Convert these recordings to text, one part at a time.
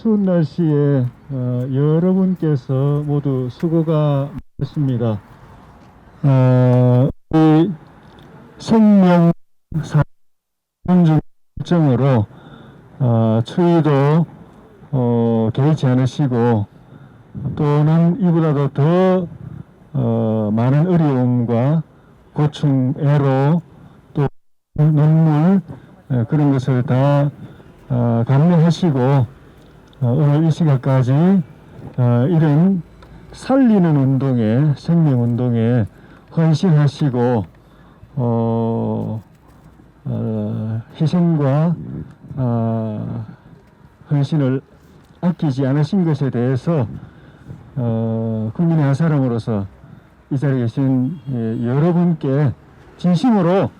추운 날씨에 어, 여러분께서 모두 수고가 많습니다. 어, 이 생명 사존중 일정으로 어, 추위도 어, 개의치 않으시고 또는 이보다도 더 어, 많은 어려움과 고충, 애로 또 눈물 에, 그런 것을 다 어, 감내하시고 어, 오늘 이 시간까지 어, 이런 살리는 운동에 생명 운동에 헌신하시고 어, 어, 희생과 어, 헌신을 아끼지 않으신 것에 대해서 어, 국민의 한 사람으로서 이 자리에 계신 예, 여러분께 진심으로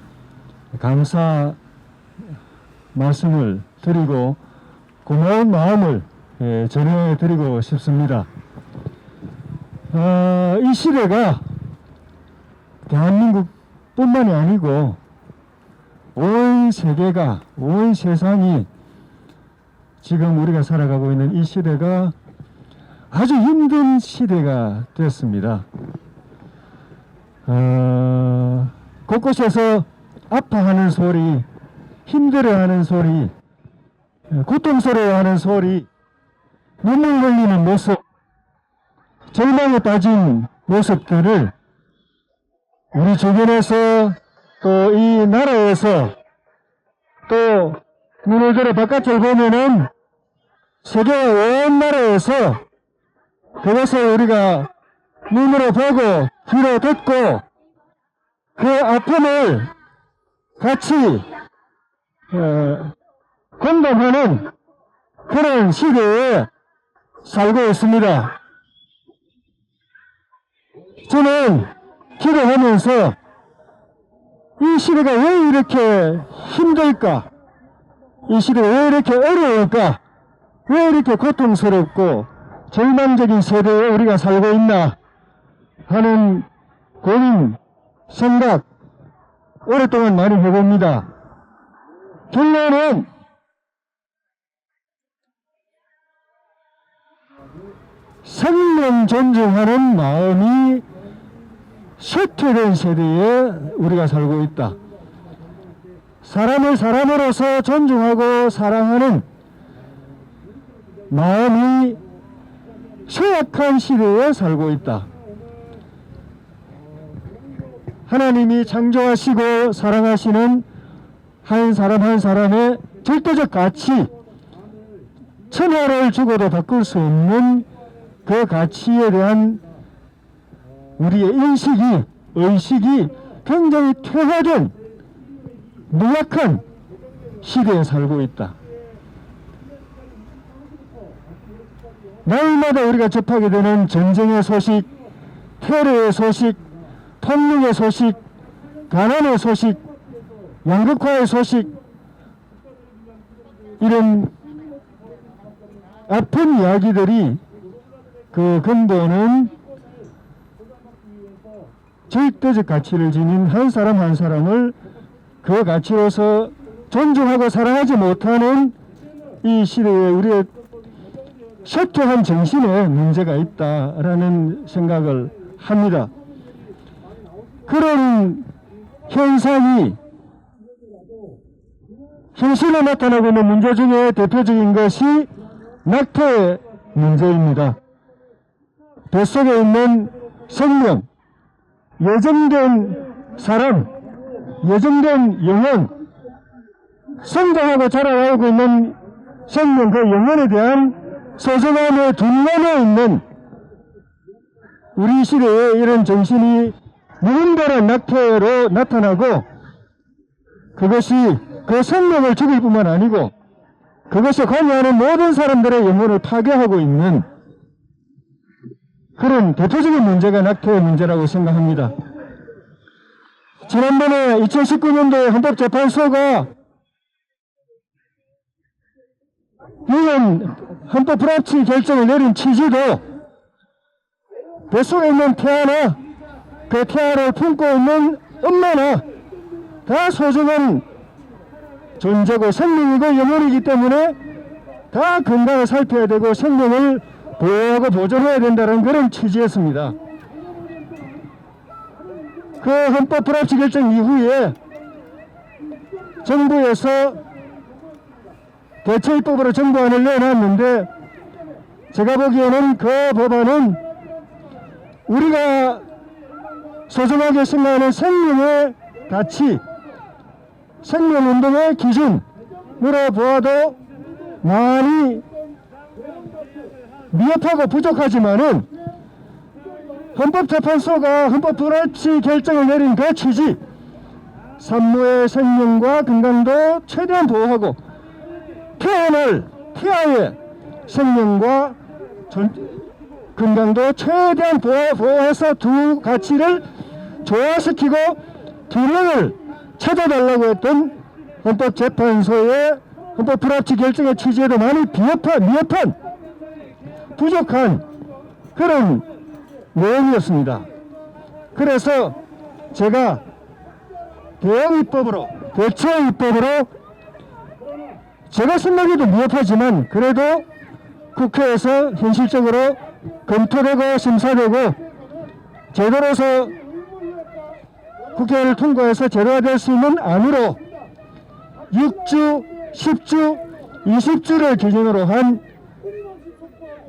감사 말씀을 드리고 고마운 마음을 예, 전해 드리고 싶습니다. 어, 이 시대가 대한민국뿐만이 아니고 온 세계가 온 세상이 지금 우리가 살아가고 있는 이 시대가 아주 힘든 시대가 됐습니다. 어, 곳곳에서 아파하는 소리, 힘들어하는 소리, 고통스러워하는 소리, 눈물 흘리는 모습, 절망에 빠진 모습들을 우리 주변에서 또 이 나라에서 또 눈을 들어 바깥을 보면은 세계 온 나라에서 그것을 우리가 눈으로 보고 귀로 듣고 그 아픔을 같이 어, 공감하는 그런 시대에 살고 있습니다. 저는 기도하면서 이 시대가 왜 이렇게 힘들까? 이 시대가 왜 이렇게 어려울까? 왜 이렇게 고통스럽고 절망적인 세대에 우리가 살고 있나 하는 고민, 생각 오랫동안 많이 해봅니다. 결론은 생명 존중하는 마음이 쇠퇴된 세대에 우리가 살고 있다. 사람을 사람으로서 존중하고 사랑하는 마음이 쇠약한 시대에 살고 있다. 하나님이 창조하시고 사랑하시는 한 사람 한 사람의 절대적 가치, 천하를 주고도 바꿀 수 없는 그 가치에 대한 우리의 인식이, 의식이 굉장히 퇴화된 무약한 시대에 살고 있다. 날마다 우리가 접하게 되는 전쟁의 소식, 테러의 소식, 폭력의 소식, 가난의 소식, 양극화의 소식, 이런 아픈 이야기들이 그 근본은 절대적 가치를 지닌 한 사람 한 사람을 그 가치로서 존중하고 사랑하지 못하는 이 시대에 우리의 쇠퇴한 정신에 문제가 있다라는 생각을 합니다. 그런 현상이 현실에 나타나고 있는 문제 중에 대표적인 것이 낙태 문제입니다. 뱃속에 있는 생명, 예정된 사람, 예정된 영혼, 성장하고 자라나고 있는 생명, 그 영혼에 대한 소중함에 둔감해 있는 우리 시대에 이런 정신이 무분별한 낙태로 나타나고 그것이 그 생명을 죽일 뿐만 아니고 그것이 관여하는 모든 사람들의 영혼을 파괴하고 있는 그런 대표적인 문제가 낙태의 문제라고 생각합니다. 지난번에 2019년도에 헌법재판소가 이런 헌법 불합치 결정을 내린 취지도 뱃속에 있는 태아나 그 태아를 품고 있는 엄마나 다 소중한 존재고 생명이고 영혼이기 때문에 다 건강을 살펴야 되고 생명을 보호하고 보존해야 된다는 그런 취지였습니다. 그 헌법 불합치 결정 이후에 정부에서 대체입법으로 정부안을 내놨는데 제가 보기에는 그 법안은 우리가 소중하게 생각하는 생명의 가치, 생명운동의 기준으로 보아도 많이 미흡하고 부족하지만은 헌법재판소가 헌법 불합치 결정을 내린 그 취지 산모의 생명과 건강도 최대한 보호하고 태어날 태아의 생명과 전, 건강도 최대한 보호, 보호해서 두 가치를 조화시키고 균형을 찾아달라고 했던 헌법재판소의 헌법 불합치 결정의 취지에도 많이 비협한, 미흡한, 부족한 그런 내용이었습니다. 그래서 제가 대형입법으로, 대체입법으로 제가 생각해도 미흡하지만 그래도 국회에서 현실적으로 검토되고 심사되고 제대로서 국회를 통과해서 제도화될 수 있는 안으로 6주, 10주, 20주를 기준으로 한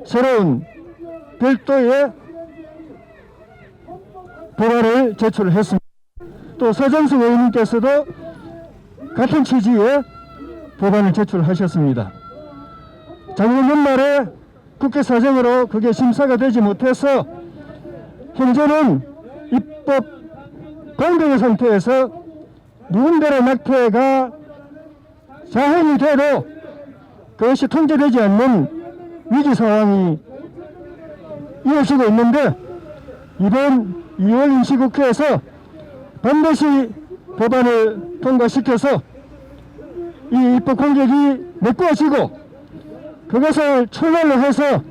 새로운 별도의 법안을 제출했습니다. 또 서정수 의원님께서도 같은 취지의 법안을 제출하셨습니다. 작년 연말에 국회 사정으로 그게 심사가 되지 못해서 현재는 입법 공백의 상태에서 누군가의 낙태가 자행이 돼도 그것이 통제되지 않는 위기 상황이 이어지고 있는데 이번 2월 임시국회에서 반드시 법안을 통과시켜서 이 입법 공격이 메꿔지고 그것을 출발로 해서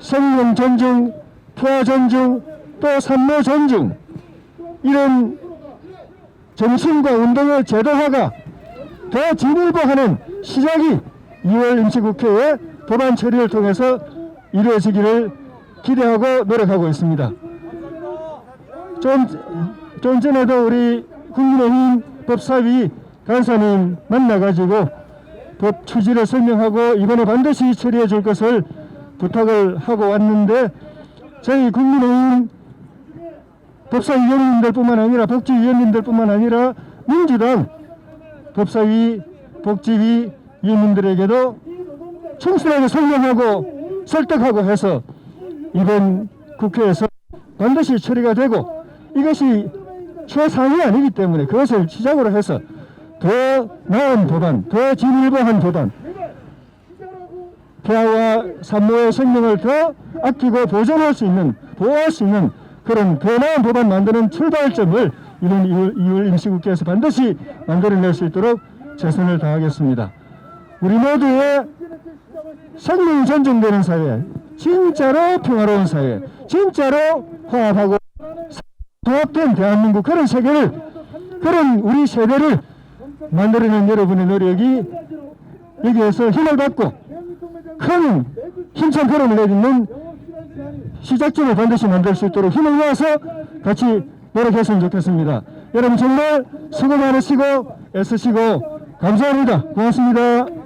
생명 존중, 태아 존중, 또 산모 존중 이런 정신과 운동의 제도화가 더 진일보하는 시작이 2월 임시국회의 법안 처리를 통해서 이루어지기를 기대하고 노력하고 있습니다. 좀, 좀 전에도 우리 국민의힘 법사위 간사님 만나가지고 법 취지를 설명하고 이번에 반드시 처리해 줄 것을 부탁을 하고 왔는데 저희 국민의힘 법사위원님들뿐만 아니라 복지위원님들뿐만 아니라 민주당 법사위 복지위 위원님들에게도 충실하게 설명하고 설득하고 해서 이번 국회에서 반드시 처리가 되고 이것이 최상이 아니기 때문에 그것을 시작으로 해서 더 나은 법안, 더 진일보한 법안, 태아와 산모의 생명을 더 아끼고 보존할 수 있는, 보호할 수 있는 그런 더 나은 법안 만드는 출발점을 이번 2월, 2월 임시국회에서 반드시 만들어낼 수 있도록 최선을 다하겠습니다. 우리 모두의 생명이 존중되는 사회, 진짜로 평화로운 사회, 진짜로 화합하고 통합된 대한민국 그런 세계를 그런 우리 세대를 만들어낸 여러분의 노력이 여기에서 힘을 받고 큰 힘찬 걸음을 내딛는 시작점을 반드시 만들 수 있도록 힘을 모아서 같이 노력했으면 좋겠습니다. 여러분 정말 수고 많으시고 애쓰시고 감사합니다. 고맙습니다.